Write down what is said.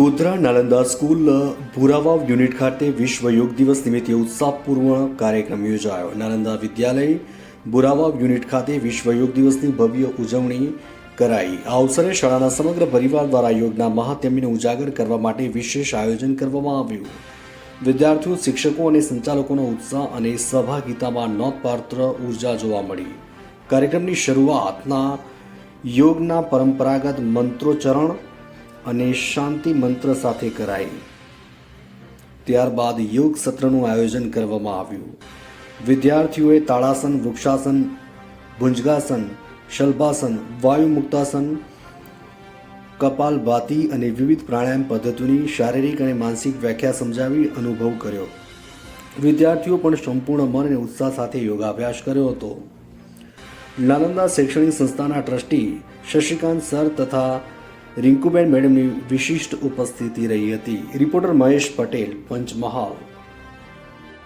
Godhra Nalanda school, Bhuravav unit ખાતે વિશ્વ યોગ દિવસ નિમિત્તે ઉત્સાહપૂર્ણ કાર્યક્રમ યોજાયો. નાલંદા વિદ્યાલય, ભૂરાવાવ યુનિટ ખાતે વિશ્વ યોગ દિવસની ભવ્ય ઉજવણી કરાઈ. આ અવસરે શાળાના સમગ્ર પરિવાર દ્વારા યોગના મહાત્મ્યને ઉજાગર કરવા માટે વિશેષ આયોજન કરવામાં આવ્યું. વિદ્યાર્થીઓ, શિક્ષકો અને સંચાલકોનો ઉત્સાહ અને સહભાગિતામાં નોંધપાત્ર ઊર્જા જોવા મળી. કાર્યક્રમની શરૂઆતના યોગના પરંપરાગત મંત્રોચ્ચારણ અને શાંતિ મંત્ર સાથે કરાઈ. ત્યારબાદ યોગ સત્રનું આયોજન કરવામાં આવ્યું. વિદ્યાર્થીઓએ તાળાસન, વૃક્ષાસન, ભુંજગાસન, શલ્ભાસન, વાયુ મુક્તાસન કપાલભાતી અને વિવિધ પ્રાણાયામ પદ્ધતિની શારીરિક અને માનસિક વ્યાખ્યા સમજાવી અનુભવ કર્યો. વિદ્યાર્થીઓ પણ સંપૂર્ણ મન અને ઉત્સાહ સાથે યોગાભ્યાસ કર્યો હતો. નાલંદા શૈક્ષણિક સંસ્થાના ટ્રસ્ટી શશિકાંત સર તથા રિંકુબેન મેડમની વિશિષ્ટ ઉપસ્થિતિ રહી હતી. રિપોર્ટર મહેશ પટેલ પંચમહાલ.